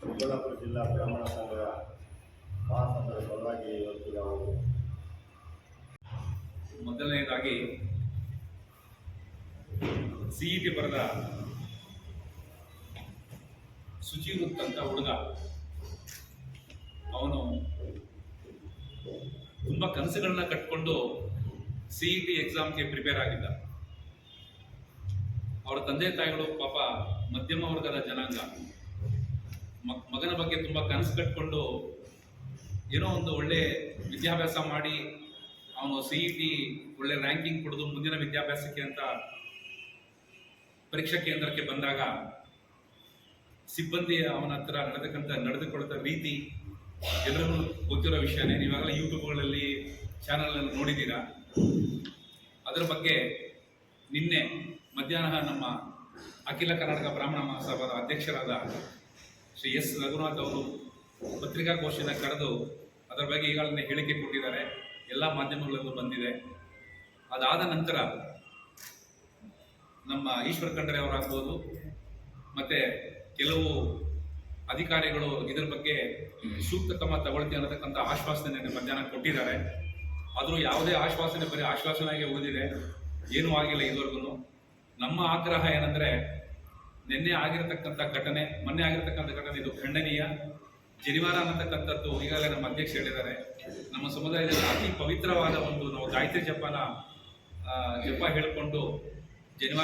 ಚಿಕ್ಕಬಳ್ಳಾಪುರ ಜಿಲ್ಲಾ ಬ್ರಾಹ್ಮಣ ಸಂಘದ ಮಹಾಸಂಘದ ಪರವಾಗಿ ಇವತ್ತು ನಾವು ಮೊದಲನೆಯದಾಗಿ ಸಿಇಟಿ ಬರೆದ ಶುಚಿವೃತ್ ಅಂತ ಹುಡುಗ ಅವನು ತುಂಬ ಕನಸುಗಳನ್ನ ಕಟ್ಕೊಂಡು ಸಿ ಇ ಟಿ ಎಕ್ಸಾಮ್ಗೆ ಪ್ರಿಪೇರ್ ಆಗಿದ್ದ. ಅವರ ತಂದೆ ತಾಯಿಗಳು ಪಾಪ ಮಧ್ಯಮ ವರ್ಗದ ಜನಾಂಗ. ಮಗನ ಬಗ್ಗೆ ತುಂಬ ಕನಸು ಕಟ್ಕೊಂಡು ಏನೋ ಒಂದು ಒಳ್ಳೆ ವಿದ್ಯಾಭ್ಯಾಸ ಮಾಡಿ ಅವನು ಸಿ ಇ ಟಿ ಒಳ್ಳೆ ರ್ಯಾಂಕಿಂಗ್ ಕೊಡೋದು ಮುಂದಿನ ವಿದ್ಯಾಭ್ಯಾಸಕ್ಕೆ ಅಂತ ಪರೀಕ್ಷಾ ಕೇಂದ್ರಕ್ಕೆ ಬಂದಾಗ ಸಿಬ್ಬಂದಿ ಅವನ ಹತ್ರ ನಡೆದಕ್ಕಂಥ ನಡೆದುಕೊಳ್ಳುತ್ತ ರೀತಿ ಎಲ್ಲರೂ ಗೊತ್ತಿರೋ ವಿಷಯನೇ. ನೀವಾಗಲೇ ಯೂಟ್ಯೂಬ್ಗಳಲ್ಲಿ ಚಾನಲನ್ನು ನೋಡಿದ್ದೀರಾ? ಅದರ ಬಗ್ಗೆ ನಿನ್ನೆ ಮಧ್ಯಾಹ್ನ ನಮ್ಮ ಅಖಿಲ ಕರ್ನಾಟಕ ಬ್ರಾಹ್ಮಣ ಮಹಾಸಭಾದ ಅಧ್ಯಕ್ಷರಾದ ಶ್ರೀ ಎಸ್ ರಘುನಾಥ್ ಅವರು ಪತ್ರಿಕಾಘೋಷನ ಕರೆದು ಅದರ ಬಗ್ಗೆ ಈಗಾಗಲೇ ಹೇಳಿಕೆ ಕೊಟ್ಟಿದ್ದಾರೆ. ಎಲ್ಲ ಮಾಧ್ಯಮಗಳಲ್ಲೂ ಬಂದಿದೆ. ಅದಾದ ನಂತರ ನಮ್ಮ ಈಶ್ವರ ಖಂಡ್ರೆ ಅವರಾಗ್ಬೋದು ಮತ್ತು ಕೆಲವು ಅಧಿಕಾರಿಗಳು ಇದರ ಬಗ್ಗೆ ಸೂಕ್ತ ಕ್ರಮ ತಗೊಳ್ತೀವಿ ಅನ್ನತಕ್ಕಂಥ ಆಶ್ವಾಸನೆ ಮಧ್ಯಾಹ್ನ ಕೊಟ್ಟಿದ್ದಾರೆ. ಆದರೂ ಯಾವುದೇ ಆಶ್ವಾಸನೆ ಬರೀ ಆಶ್ವಾಸನೆಗೆ ಉಳಿದಿದೆ. ಏನೂ ಆಗಿಲ್ಲ ಇದುವರೆಗೂ. ನಮ್ಮ ಆಗ್ರಹ ಏನಂದ್ರೆ ನಿನ್ನೆ ಆಗಿರತಕ್ಕಂಥ ಘಟನೆ, ಮೊನ್ನೆ ಆಗಿರತಕ್ಕಂಥ ಘಟನೆ, ಇದು ಖಂಡನೀಯ. ಜನಿವಾರ ಅನ್ನತಕ್ಕಂಥದ್ದು ಈಗಾಗಲೇ ನಮ್ಮ ಅಧ್ಯಕ್ಷ ಹೇಳಿದ್ದಾರೆ. ನಮ್ಮ ಸಮುದಾಯದಲ್ಲಿ ಅತಿ ಪವಿತ್ರವಾದ ಒಂದು ನಾವು ಗಾಯತ್ರಿ ಜಪನ ಜಪ ಹೇಳಿಕೊಂಡು ಜನಿವಾರ